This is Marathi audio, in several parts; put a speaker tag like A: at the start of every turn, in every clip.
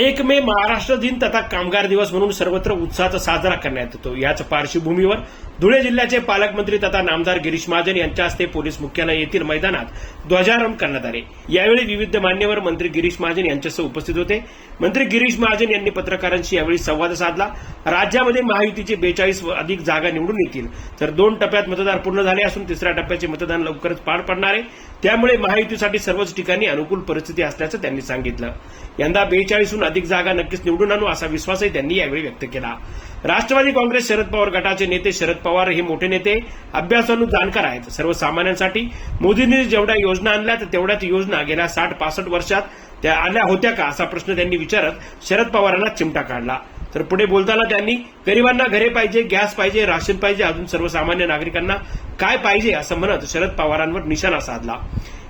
A: एक मे महाराष्ट्र दिन तथा कामगार दिवस म्हणून सर्वत्र उत्साहाचा साजरा करण्यात येतो. याच पार्श्वभूमीवर धुळे जिल्ह्याचे पालकमंत्री तथा नामदार गिरीश महाजन यांच्या हस्ते पोलीस मुख्यालय येथील मैदानात ध्वजारोहण करण्यात आले. यावेळी विविध मान्यवर मंत्री गिरीश महाजन यांच्यासह उपस्थित होते. मंत्री गिरीश महाजन यांनी पत्रकारांशी यावेळी संवाद साधला. राज्यामध्ये महायुतीचे बेचाळीस अधिक जागा निवडून येतील. तर दोन टप्प्यात मतदान पूर्ण झाले असून तिसऱ्या टप्प्याचे मतदान लवकरच पार पडणार आहे. त्यामुळे महायुतीसाठी सर्वच ठिकाणी अनुकूल परिस्थिती असल्याचं त्यांनी सांगितलं. यंदा बेचाळीसहून अधिक जागा नक्कीच निवडून आणू असा विश्वासही त्यांनी यावेळी व्यक्त केला. राष्ट्रवादी काँग्रेस शरद पवार गटाचे नेते शरद पवार हे मोठे नेते अभ्यासानु जाणकार आहेत. सर्वसामान्यांसाठी मोदींनी जेवढ्या योजना आणल्या तर तेवढ्याच योजना गेल्या साठ पासष्ट वर्षात त्या आल्या होत्या का असा प्रश्न त्यांनी विचारत शरद पवारांना चिमटा काढला. तर पुढे बोलताना त्यांनी गरिबांना घरे पाहिजे गॅस पाहिजे राशन पाहिजे अजून सर्वसामान्य नागरिकांना काय पाहिजे असं म्हणत शरद पवारांवर निशाणा साधला.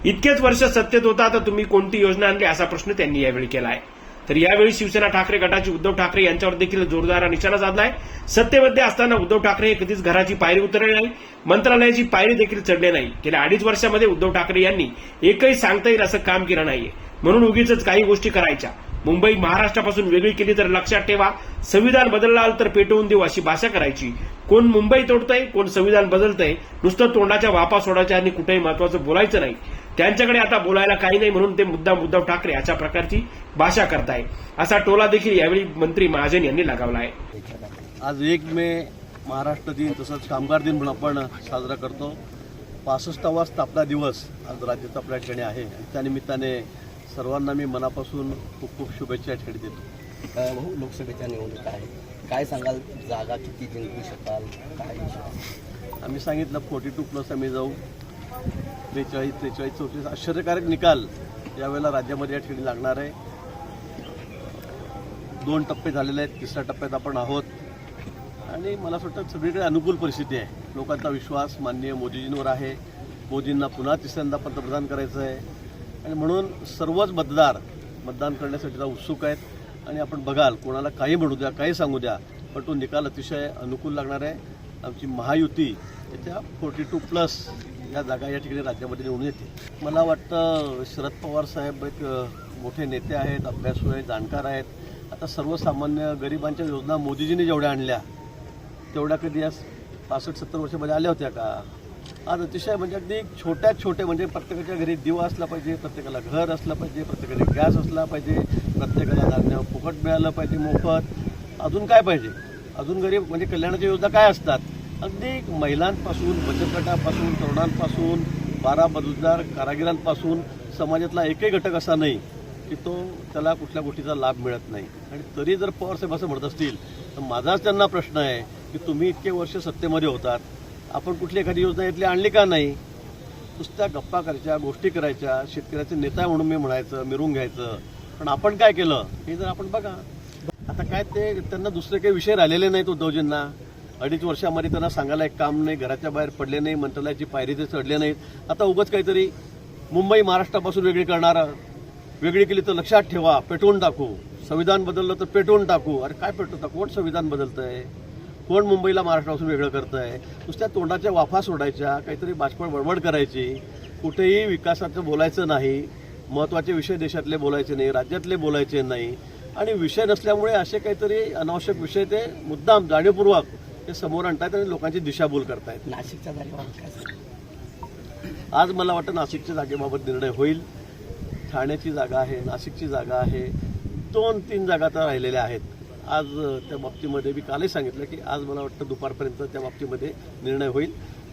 A: इतकेच वर्ष सत्तेत होता तर तुम्ही कोणती योजना आणली असा प्रश्न त्यांनी यावेळी केला आहे तर यावेळी शिवसेना ठाकरे गटाची उद्धव ठाकरे यांच्यावर देखील जोरदार निशाणा साधलाय. सत्तेमध्ये असताना उद्धव ठाकरे हे कधीच घराची पायरी उतरले नाही. मंत्रालयाची पायरी देखील चढले नाही. गेल्या अडीच वर्षामध्ये उद्धव ठाकरे यांनी एकही सांगता येईल असं काम केलं नाहीये. म्हणून उगीच काही गोष्टी करायच्या. मुंबई महाराष्ट्रापासून वेगळी केली तर लक्षात ठेवा. संविधान बदलला तर पेटवून देऊ अशी भाषा करायची. कोण मुंबई तोडतंय कोण संविधान बदलतंय नुसतं तोंडाच्या वापा सोडायच्या आणि कुठेही महत्वाचं बोलायचं नाही. त्यांच्याकडे आता बोलायला काही नाही म्हणून ते मुद्दाम उद्धव ठाकरे अशा प्रकारची भाषा करताय. असा टोला देखील यावेळी मंत्री महाजन यांनी लगावला आहे.
B: आज एक मे महाराष्ट्र दिन तसंच कामगार दिन म्हणून आपण साजरा करतो. पासष्टावा स्थापना दिवस आज राज्यात आपल्या ठिकाणी आहे. आणि त्यानिमित्ताने सर्वांना मी मनापासून खूप खूप शुभेच्छा ठिकाणी देतो.
C: भाऊ लोकसभेच्या निवडणूक आहे काय सांगाल? जागा किती जिंकू शकाल? काय
B: आम्ही सांगितलं फोर्टी टू प्लस आम्ही जाऊ. त्रेचाळीस त्रेचाळीस चौतीस आश्चर्यकारक निकाल यावेळेला राज्यामध्ये या ठिकाणी लागणार आहे. दोन टप्पे झालेले आहेत तिसऱ्या टप्प्यात आपण आहोत. आणि मला असं वाटतं सगळीकडे अनुकूल परिस्थिती आहे. लोकांचा विश्वास माननीय मोदीजींवर आहे. मोदींना पुन्हा तिसऱ्यांदा पंतप्रधान करायचं आहे. आणि म्हणून सर्वच मतदार मतदान करण्यासाठी उत्सुक आहेत. आणि आपण बघाल कोणाला काही म्हणू द्या काही सांगू द्या पण तो निकाल अतिशय अनुकूल लागणार आहे. आमची महायुती त्याच्या फोर्टी टू प्लस या जागा या ठिकाणी राज्यामध्ये निवडून येते मला वाटतं शरद पवार साहेब एक मोठे नेते आहेत अभ्यासू आहेत जाणकार आहेत. आता सर्वसामान्य गरिबांच्या योजना मोदीजींनी जेवढ्या आणल्या तेवढ्या कधी या पासष्ट सत्तर वर्षामध्ये आल्या होत्या का? आज अतिशय म्हणजे अगदी छोट्या छोटे म्हणजे प्रत्येकाच्या घरी दिवा असला पाहिजे प्रत्येकाला घर असलं पाहिजे प्रत्येकाला गॅस असला पाहिजे प्रत्येकाला धान्य फुकट मिळालं पाहिजे मोफत. अजून काय पाहिजे? अजून गरीब म्हणजे कल्याणाच्या योजना काय असतात? अगदी महिलांपासून बचत गटापासून तरुणांपासून बारा बदलदार कारागिरांपासून समाजातला एकही घटक असा नाही की तो त्याला कुठल्या गोष्टीचा लाभ मिळत नाही. आणि तरी जर पवारसाहेब असं म्हणत असतील तर माझाच त्यांना प्रश्न आहे की तुम्ही इतके वर्ष सत्तेमध्ये होतात आपण कुठली एखादी योजना इथली आणली का नाही? नुसत्या गप्पा करायच्या गोष्टी करायच्या शेतकऱ्याचे नेता म्हणून मी म्हणायचं मिरून घ्यायचं. पण आपण काय केलं? हे जर आपण बघा. आता काय ते त्यांना दुसरे काही विषय राहिलेले नाहीत उद्धवजींना. अडीच वर्षामध्ये त्यांना सांगायला एक काम नाही घराच्या बाहेर पडले नाही मंत्रालयाची पायरी ते चढले नाहीत आता उगाच काहीतरी मुंबई महाराष्ट्रापासून वेगळी करणार वेगळी केली तर लक्षात ठेवा पेटवून टाकू. संविधान बदललं तर पेटवून टाकू. अरे काय पेटवता? कोण संविधान बदलतंय? कोण मुंबईला महाराष्ट्रापासून वेगळं करतंय? नुसत्या तोंडाच्या वाफा सोडायच्या काहीतरी बाजपण बडबड करायची. कुठेही विकासाचं बोलायचं नाही महत्त्वाचे विषय देशातले बोलायचे नाही राज्यातले बोलायचे नाही. आणि विषय नसल्यामुळे असे काहीतरी अनावश्यक विषय ते मुद्दाम जाणीवपूर्वक ते समोर आणतायत आणि लोकांची दिशाभूल करतायत.
C: नाशिकच्या सांगाल?
B: आज मला वाटतं नाशिकच्या जागेबाबत निर्णय होईल. ठाण्याची जागा आहे नाशिकची जागा आहे. दोन तीन जागा तर राहिलेल्या आहेत. आज त्या बाबतीमध्ये मी कालही सांगितलं की आज मला वाटतं दुपारपर्यंत त्या बाबतीमध्ये निर्णय होईल.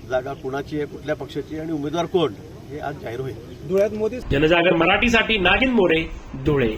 B: जागा कुणाची आहे कुठल्या पक्षाची आहे आणि उमेदवार कोण हे आज जाहीर होईल.
A: जनजागर मराठीसाठी नागिन मोरे धुळे.